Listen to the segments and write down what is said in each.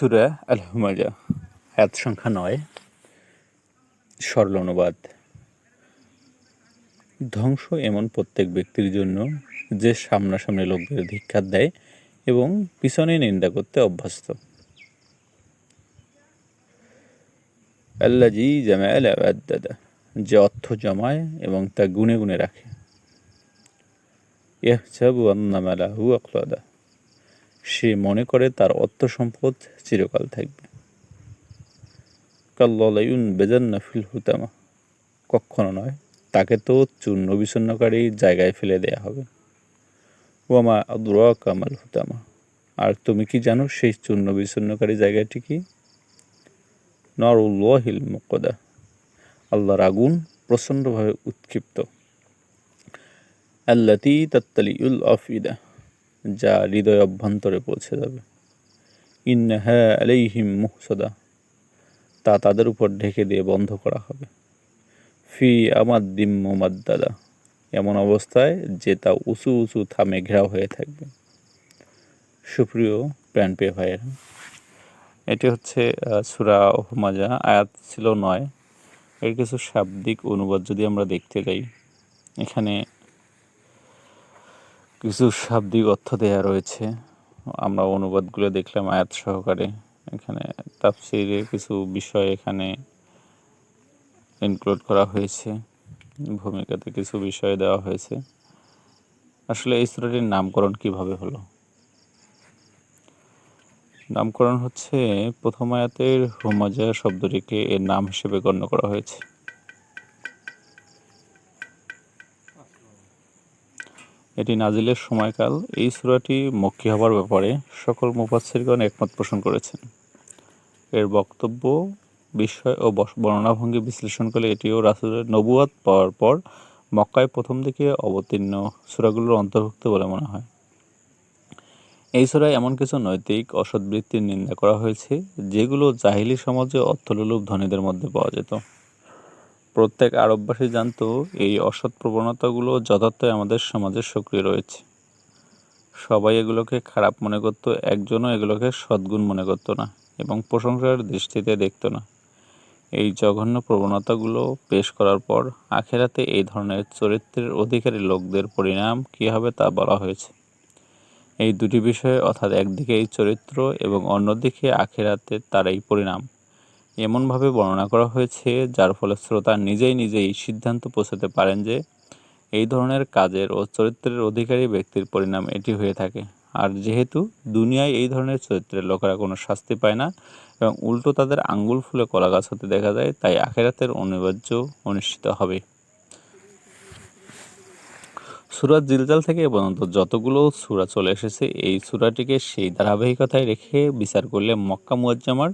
সুরা আল হুমাজা আয়াত সংখ্যা নয়। সরল অনুবাদ। ধ্বংস এমন প্রত্যেক ব্যক্তির জন্য যে সামনাসামনি লোকদের ধিক্ষার দেয় এবং পিছনে নিন্দা করতে অভ্যস্ত। আল্লাজি জামায়াল দাদা যে অর্থ জমায় এবং তা গুনে গুনে রাখে। ইয়াহসাবু আন্নামালাহু আকলাদা। সে মনে করে তার অর্থ সম্পদ চিরকাল থাকবে। কাল্লায়ুন বেজান্না ফিল হুতামা। কখনো নয়, তাকে তো চূর্ণ বিচ্ছন্নকারী জায়গায় ফেলে দেয়া হবে। ওয়ামা আদুরা কামাল হুতামা। আর তুমি কি জানো সেই চূর্ণ বিচ্ছন্নকারী জায়গাটি কি? নরুল্লাহিল মুকদা আল্লাহর আগুন প্রচণ্ডভাবে উৎক্ষিপ্ত। আল্লাতি তাত্তালিউল আফিদা। যা হৃদয় অভ্যন্তরে পৌঁছে যাবে। ইন্নাহা আলাইহিম মুহসদা। তা তাদের উপর ঢেকে দিয়ে বন্ধ করা হবে। ফি আমার দিম দাদা এমন অবস্থায় যে তা উঁচু উঁচু থামে ঘেরাও হয়ে থাকবে। সুপ্রিয় প্রাণ পে ভাইয়েরা, এটি হচ্ছে সুরা ওহমাজা আয়াত ছিল নয়। এর কিছু শাব্দিক অনুবাদ যদি আমরা দেখতে যাই, এখানে কিছু শাব্দিক অর্থ দেওয়া রয়েছে। আমরা অনুবাদগুলো দেখলাম আয়াত সহকারে। এখানে তাফসিরে কিছু বিষয় এখানে ইনক্লুড করা হয়েছে। ভূমিকাতে কিছু বিষয় দেওয়া হয়েছে। আসলে এই সুরাটির নামকরণ কীভাবে হলো? নামকরণ হচ্ছে প্রথম আয়াতের হোমাজা শব্দটিকে এর নাম হিসেবে গণ্য করা হয়েছে। এটি নাজিলের সময়কাল। এই সুরাটি মক্কি হবার ব্যাপারে সকল মুফাসিরগণ একমত পোষণ করেছেন। এর বক্তব্য, বিষয় ও বর্ণনাভঙ্গি বিশ্লেষণ করলে এটিও রাসুলের নবুয়াত পাওয়ার পর মক্কায় প্রথম দিকে অবতীর্ণ সুরাগুলোর অন্তর্ভুক্ত বলে মনে হয়। এই সুরায় এমন কিছু নৈতিক অসৎবৃত্তির নিন্দা করা হয়েছে, যেগুলো জাহিলি সমাজে অর্থলোলুপ ধনীদের মধ্যে পাওয়া যেত। প্রত্যেক আরববাসী জানত এই অসৎ প্রবণতাগুলো যথার্থই আমাদের সমাজে সক্রিয় রয়েছে। সবাই এগুলোকে খারাপ মনে করত, একজনও এগুলোকে সদ্গুণ মনে করত না এবং প্রশংসার দৃষ্টিতে দেখত না। এই জঘন্য প্রবণতাগুলো পেশ করার পর আখেরাতে এই ধরনের চরিত্রের অধিকারী লোকদের পরিণাম কী হবে তা বলা হয়েছে। এই দুটি বিষয়ে অর্থাৎ একদিকে এই চরিত্র এবং অন্যদিকে আখেরাতে তার এই পরিণাম। এমনভাবে বর্ণনা করা হয়েছে, যার ফলে শ্রোতা নিজেই নিজেই সিদ্ধান্ত পৌঁছাতে পারেন যে, এই ধরনের কাজের ও চরিত্রের অধিকারী ব্যক্তির পরিণাম এটি হয়ে থাকে। আর যেহেতু দুনিয়ায় এই ধরনের চরিত্রের লোকেরা কোনো শাস্তি পায় না এবং উল্টো তাদের আঙ্গুল ফুলে কলা গাছ হতে দেখা যায়, তাই আখেরাতের অনিবার্য অনুষ্ঠিত হবে। সুরাত জিলজাল থেকে পর্যন্ত যতগুলো সুরা চলে এসেছে, এই সুরাটিকে সেই ধারাবাহিকতায় রেখে বিচার করলে মক্কা মুয়াজ্জামার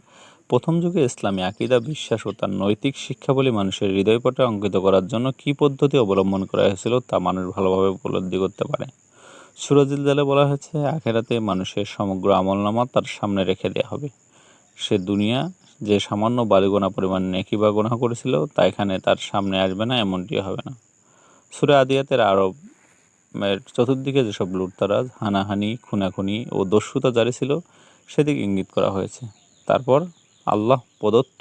প্রথম যুগে ইসলামী আকিদা, বিশ্বাস ও তার নৈতিক শিক্ষাবলী মানুষের হৃদয়পটে অঙ্কিত করার জন্য কী পদ্ধতি অবলম্বন করা হয়েছিল তা মানুষ ভালোভাবে উপলব্ধি করতে পারে। সুরজিল জালে বলা হয়েছে আখেরাতে মানুষের সমগ্র আমলনামা তার সামনে রেখে দেওয়া হবে। সে দুনিয়া যে সামান্য বালিগোনা পরিমাণ নেকি বা গোনা করেছিল, তা এখানে তার সামনে আসবে না, এমনটি হবে না। সুরে আদিয়াতের আরব চতুর্দিকে যেসব লুটতারাজ, হানাহানি, খুনাখুনি ও দস্যুতা জারি ছিল, সেদিকে ইঙ্গিত করা হয়েছে। তারপর আল্লাহ প্রদত্ত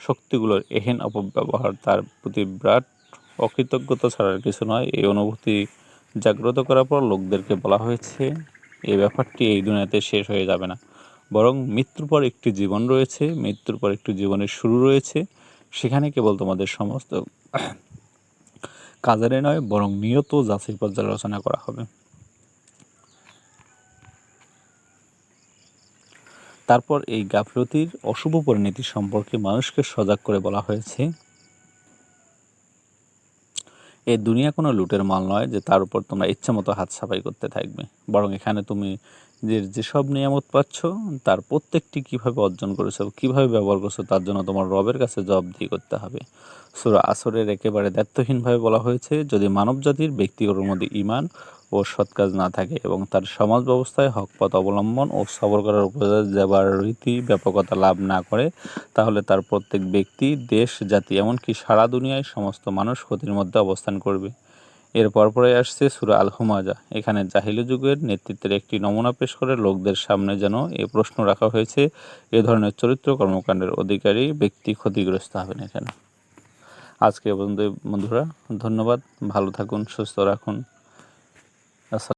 শক্তিগুলোর এহেন অপব্যবহার তার প্রতি বিরাট অকৃতজ্ঞতা ছাড়ার কিছু নয়। এই অনুভূতি জাগ্রত করার পর লোকদেরকে বলা হয়েছে এই ব্যাপারটি এই দুনিয়াতে শেষ হয়ে যাবে না। বরং মৃত্যুর পর একটি জীবন রয়েছে, মৃত্যুর পর একটি জীবনের শুরু রয়েছে। সেখানে কেবল তোমাদের সমস্ত কাজারে নয়, বরং নিয়ত যাচাই পর্যালোচনা করা হবে। তারপর এই গাফলতির অশুভ পরিণতি সম্পর্কে মানুষকে সজাগ করে বলা হয়েছে। এই দুনিয়া কোনো লুটের মাল নয় যে তার উপর তোমরা ইচ্ছা মতো হাত সাফাই করতে থাকবে। বরং এখানে তুমি যে যেসব নিয়ামত পাচ্ছ, তার প্রত্যেকটি কীভাবে অর্জন করেছ, কীভাবে ব্যবহার করছ, তার জন্য তোমার রবের কাছে জবাবদিহি করতে হবে। সুরা আসরের একেবারে দায়িত্বহীনভাবে বলা হয়েছে, যদি মানবজাতির ব্যক্তিগত মধ্যে ইমান ও সৎ কাজ না থাকে এবং তার সমাজ ব্যবস্থায় হকপথ অবলম্বন ও সবর করার উপদেশ দেবার রীতি ব্যাপকতা লাভ না করে, তাহলে তার প্রত্যেক ব্যক্তি, দেশ, জাতি, এমনকি সারা দুনিয়ায় সমস্ত মানুষ ক্ষতির মধ্যে অবস্থান করবে। এর পরপরে আসছে সুরা আল হুমাজা এখানে জাহিলি যুগের নেতৃত্বের একটি নমুনা পেশ করে লোকদের সামনে যেন এ প্রশ্ন রাখা হয়েছে, এ ধরনের চরিত্র কর্মকাণ্ডের অধিকারী ব্যক্তি ক্ষতিগ্রস্ত হবেন এখানে আজকে পর্যন্ত বন্ধুরা। ধন্যবাদ। ভালো থাকুন, সুস্থ রাখুন। السلام